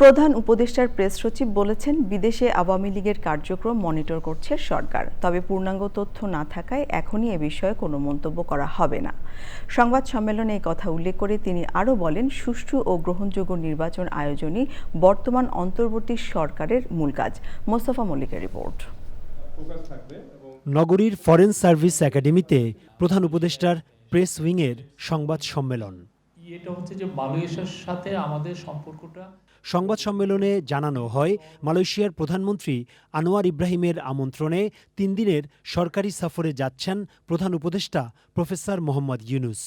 প্রধান উপদেষ্টার প্রেস সচিব বলেছেন, বিদেশে আওয়ামী লীগের কার্যক্রম মনিটর করছে সরকার। তবে পূর্ণাঙ্গ তথ্য না থাকায় এখনই এ বিষয়ে কোনো মন্তব্য করা হবে না। সংবাদ সম্মেলনে এই কথা উল্লেখ করে তিনি আরও বলেন, সুষ্ঠু ও গ্রহণযোগ্য নির্বাচন আয়োজনই বর্তমান অন্তর্বর্তী সরকারের মূল কাজ। মোস্তফা মল্লিকের রিপোর্ট। নগরীর ফরেন সার্ভিস একাডেমিতে প্রধান উপদেষ্টার প্রেস উইংয়ের সংবাদ সম্মেলন। এটা হচ্ছে যে মালয়েশিয়ার সাথে আমাদের সম্পর্কটা সংবাদ সম্মেলনে জানানো হয় মালয়েশিয়ার প্রধানমন্ত্রী আনোয়ার ইব্রাহিমের আমন্ত্রণে তিন দিনের সরকারি সফরে যাচ্ছেন প্রধান উপদেষ্টা প্রফেসর মোহাম্মদ ইউনুস।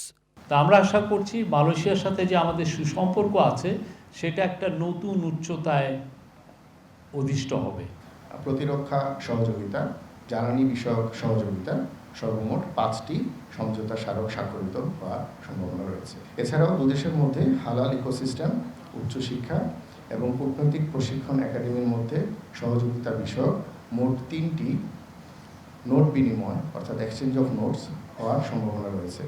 তা আমরা আশা করছি মালয়েশিয়ার সাথে যে আমাদের সুসম্পর্ক আছে সেটা একটা নতুন উচ্চতায় অধিষ্ঠ হবে। প্রতিরক্ষা সহযোগিতা। জ্বালানি বিষয়ক সহযোগিতা সর্বমোট পাঁচটি সমঝোতা স্মারক স্বাক্ষরিত হওয়ার সম্ভাবনা রয়েছে। এছাড়াও দুদেশের মধ্যে হালাল ইকোসিস্টেম উচ্চশিক্ষা এবং কূটনৈতিক প্রশিক্ষণ একাডেমির মধ্যে সহযোগিতা বিষয়ক মোট তিনটি নোট বিনিময় অর্থাৎ এক্সচেঞ্জ অফ নোটস হওয়ার সম্ভাবনা রয়েছে।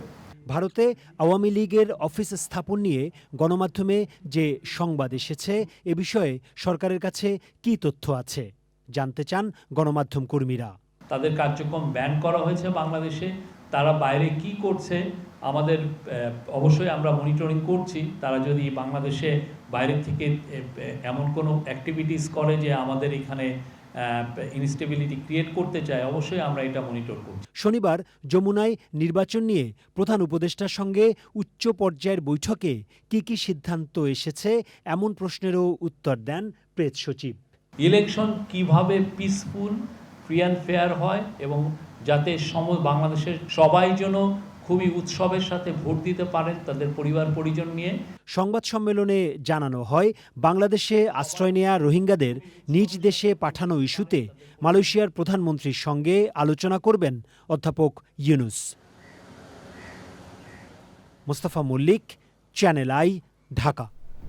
ভারতে আওয়ামী লীগের অফিস স্থাপন নিয়ে গণমাধ্যমে যে সংবাদ এসেছে, এ বিষয়ে সরকারের কাছে কি তথ্য আছে? জানতে চান গণমাধ্যম কর্মীরা। তাদের কার্যক্রম ব্যান করা হয়েছে বাংলাদেশে। তারা বাইরে কি করছে আমাদের অবশ্যই আমরা মনিটরিং করছি। তারা যদি বাংলাদেশে বাইরে থেকে এমন কোনো অ্যাক্টিভিটিস করে যে আমাদের এখানে ইনস্টেবিলিটি ক্রিয়েট করতে চায় অবশ্যই আমরা এটা মনিটর করছি। শনিবার যমুনায় নির্বাচন নিয়ে প্রধান উপদেষ্টার সঙ্গে উচ্চ পর্যায়ের বৈঠকে কি কি সিদ্ধান্ত এসেছে এমন প্রশ্নেরও উত্তর দেন প্রেস সচিব। ইলেকশন কীভাবে পিসফুল ফ্রি অ্যান্ড ফেয়ার হয় এবং যাতে সম, বাংলাদেশের সবাই যেন খুবই উৎসবের সাথে ভোট দিতে পারেন তাদের পরিবার, পরিজন নিয়ে। সংবাদ সম্মেলনে জানানো হয়, বাংলাদেশে আশ্রয় নেয়া রোহিঙ্গাদের নিজ দেশে পাঠানো ইস্যুতে মালয়েশিয়ার প্রধানমন্ত্রীর সঙ্গে আলোচনা করবেন অধ্যাপক Yunus. Mostafa Mallik channel I Dhaka.